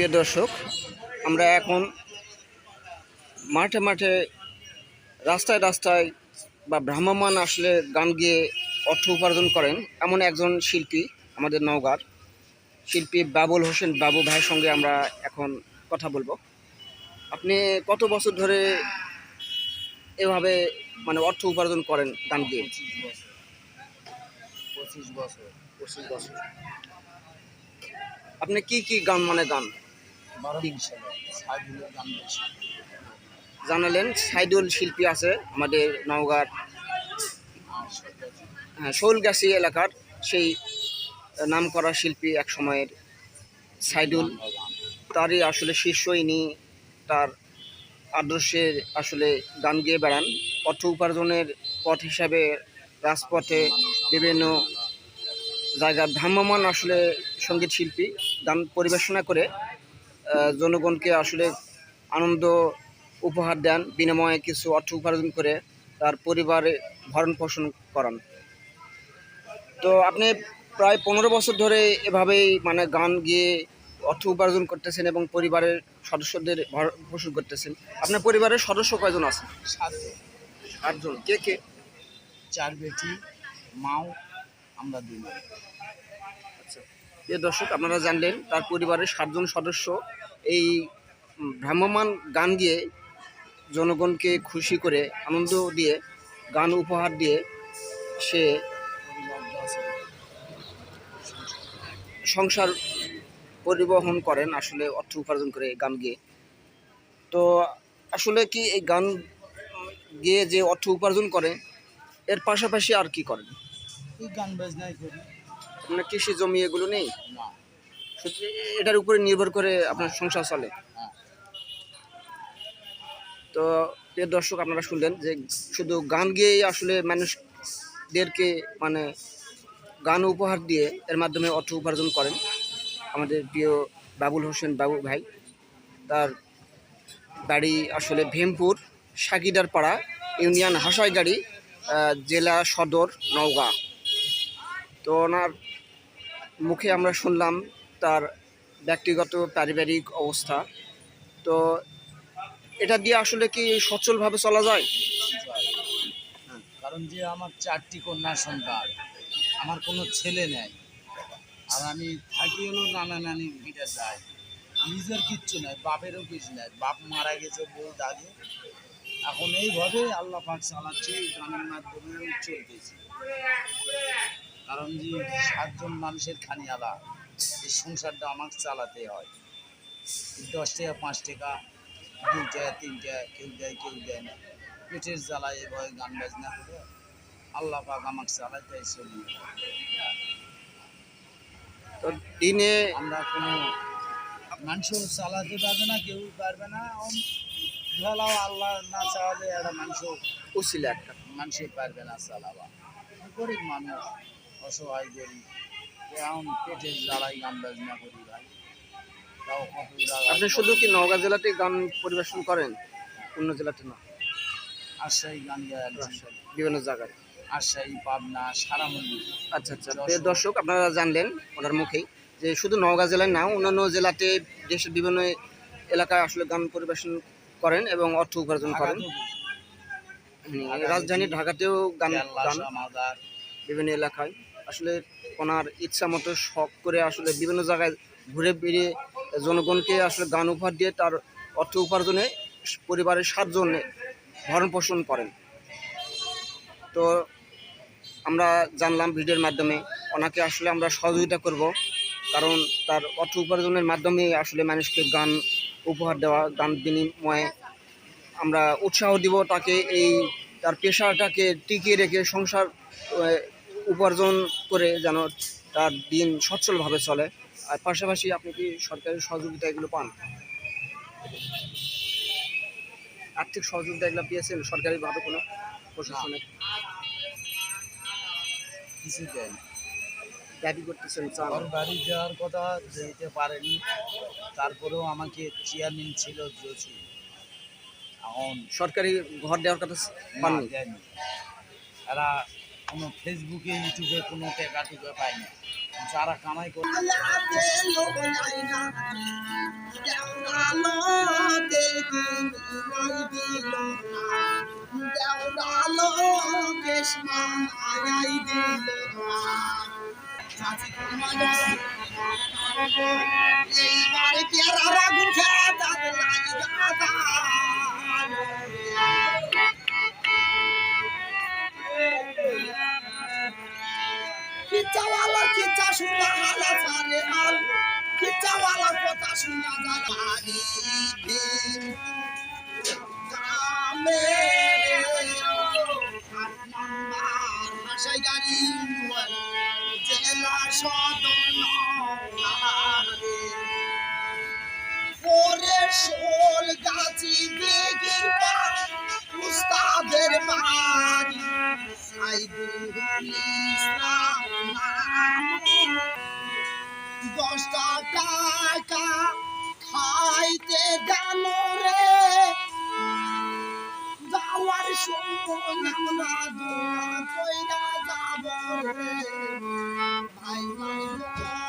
প্রিয় দর্শক আমরা এখন মাঠে মাঠে রাস্তায় রাস্তায় বা ভ্রাম্যমান আসলে গান গিয়ে অর্থ উপার্জন করেন এমন একজন শিল্পী আমাদের নওগাঁর। শিল্পী বাবুল হোসেন বাবু ভাইয়ের সঙ্গে আমরা এখন কথা বলব। আপনি কত বছর ধরে এভাবে মানে অর্থ উপার্জন করেন গান গিয়ে? পঁচিশ বছর। পঁচিশ বছর। আপনি কি কি গান মানে গান? জানালেন সাইদুল শিল্পী আছে আমাদের নওগাঁর হ্যাঁ, শৈলগাছি এলাকার সেই নাম করা শিল্পী এক সময়ের সাইদুল। তারই আসলে শীর্ষ ইনি তার আদর্শে আসলে গান গেয়ে বেড়ান। অর্থ উপার্জনের পথ হিসাবে রাজপথে বিভিন্ন জায়গা ভ্রাম্যমান আসলে সংগীত শিল্পী গান পরিবেশনা করে জনগণকে আসলে আনন্দ উপহার দেন বিনিময়ে কিছু অর্থ উপার্জন করে তার পরিবারে ভরণ পোষণ করান। তো আপনি প্রায় পনেরো বছর ধরে এভাবেই মানে গান গিয়ে অর্থ উপার্জন করতেছেন এবং পরিবারের সদস্যদের ভরণ পোষণ করতেছেন। আপনার পরিবারের সদস্য কয়জন আছে? সাতজন। আটজন কে কে? চার বেটি মাও আমরা দুই। আচ্ছা। দর্শক, আপনারা জানলেন, তার পরিবারের সাতজন সদস্য এই ভ্রাম্যমান গান গিয়ে জনগণকে খুশি করে, আনন্দ দিয়ে, গান উপহার দিয়ে সে সংসার পরিবহন করেন, আসলে অর্থ উপার্জন করে গান গিয়ে। তো আসলে কি এই গান গিয়ে যে অর্থ উপার্জন করে, এর পাশাপাশি আর কি করেন? এই গান বাজনাই করি আপনার কৃষি জমি এগুলো নেই? না। এটার উপরে নির্ভর করে আপনার সংসার চলে। হ্যাঁ। তো প্রিয় দর্শক আপনারা শুনলেন যে শুধু গান গিয়েই আসলে মানুষদেরকে মানে গান উপহার দিয়ে এর মাধ্যমে অর্থ উপার্জন করেন আমাদের প্রিয় বাবুল হোসেন বাবু ভাই। তার বাড়ি আসলে ভেমপুর সাকিদার পাড়া ইউনিয়ন হাসাইগাড়ি জেলা সদর নওগাঁ। তো ওনার মুখে আমরা শুনলাম তার ব্যক্তিগত পারিবারিক অবস্থা। তো এটা দিয়ে আসলে কি সচ্ছলভাবে চলা যায়? হ্যাঁ, কারণ যে আমার চারটি কন্যা সন্তান আমার কোনো ছেলে নেই। আর আমি থাকি হলো নানা নানির ভিড়ে যাই নিজের কিচ্ছু নাই বাপেরও কিছু নাই। বাপ মারা গেছে বউ দাগে এখন এইভাবে আল্লাহ পাক চালাচ্ছে গানের মাধ্যমে আমি চলতেছি। কারণ যে সাতজন মানুষের খানিয়ালা এই সংসারটা আমাকে চালাতে হয়। দশ টাকা পাঁচ টাকা দুই টাকা তিন টাকা কেউ দেয় কেউ দেয় না। পেটের জ্বালায় এভাবে গান বাজনা করে আল্লাহ পাক আমাকে চালাতে চলি তো দিনে আমরা কোনো মানুষও চালাতে পারবে না কেউ পারবে না। ভালাও আল্লাহ না চালালে একটা মানুষ উচিল একটা। মানুষে পারবে না চালাবা গরিব মানুষ। অসহায় গরিব। এখন পেটের গান বাজনা করি ভাই। তাও কত আপনি শুধু কি নওগাঁ জেলাতে গান পরিবেশন করেন? অন্য জেলাতে না? রাজশাহী গান গাইছি বিভিন্ন জায়গায়। রাজশাহী পাবনা সারামন্দি আচ্ছা আচ্ছা। দর্শক আপনারা জানলেন ওনার মুখেই যে শুধু নওগাঁ জেলায় না অন্যান্য জেলাতে দেশের বিভিন্ন এলাকায় আসলে গান পরিবেশন করেন এবং অর্থ উপার্জন করেন। রাজধানী ঢাকাতেও গান গান বিভিন্ন এলাকায়। আসলে ওনার ইচ্ছা মতো শখ করে আসলে বিভিন্ন জায়গায় ঘুরে বেরিয়ে জনগণকে আসলে গান উপহার দিয়ে তার অর্থ উপার্জনে পরিবারের সাতজন ভরণ পোষণ করেন। তো আমরা জানলাম ভিডিওর মাধ্যমে ওনাকে আসলে আমরা সহযোগিতা করব, কারণ তার অর্থ উপার্জনের মাধ্যমে আসলে মানুষকে গান উপহার দেওয়া, গান বিনিময়ে আমরা উৎসাহ দিব, তাকে এই তার পেশাটাকে টিকিয়ে রেখে সংসার উপার্জন করে যেন তার দিন সচ্ছলভাবে চলে। আর পাশাপাশি আপনি কি সরকারি সহযোগিতা এগুলো পান? আর্থিক সহযোগিতা এগুলো পেয়েছেন সরকারিভাবে কোনো প্রশাসনের কিছু দেয় দাবি করতেছেন বাড়ি যাওয়ার কথা যেতে পারেনি। তারপরেও আমাকে চেয়ারম্যান ছিল জসি এখন সরকারি ঘর দেওয়ার কথা পাননি? এরা কোনো ফেসবুকে ইউটিউবে কোনো টেকা টুকা পাই না। যারা কামাই করে এইবারে পেয়ারা কিচ্ছাওয়ালার শোল গাছি দেখি উস্তাদের বাড়ি সাইদুল ইসলাম। দশটা টাকা খাইতে জানো রে। যাওয়ার সময় আমরা দোয়া কইরা যাব রে। ভাই ভাই।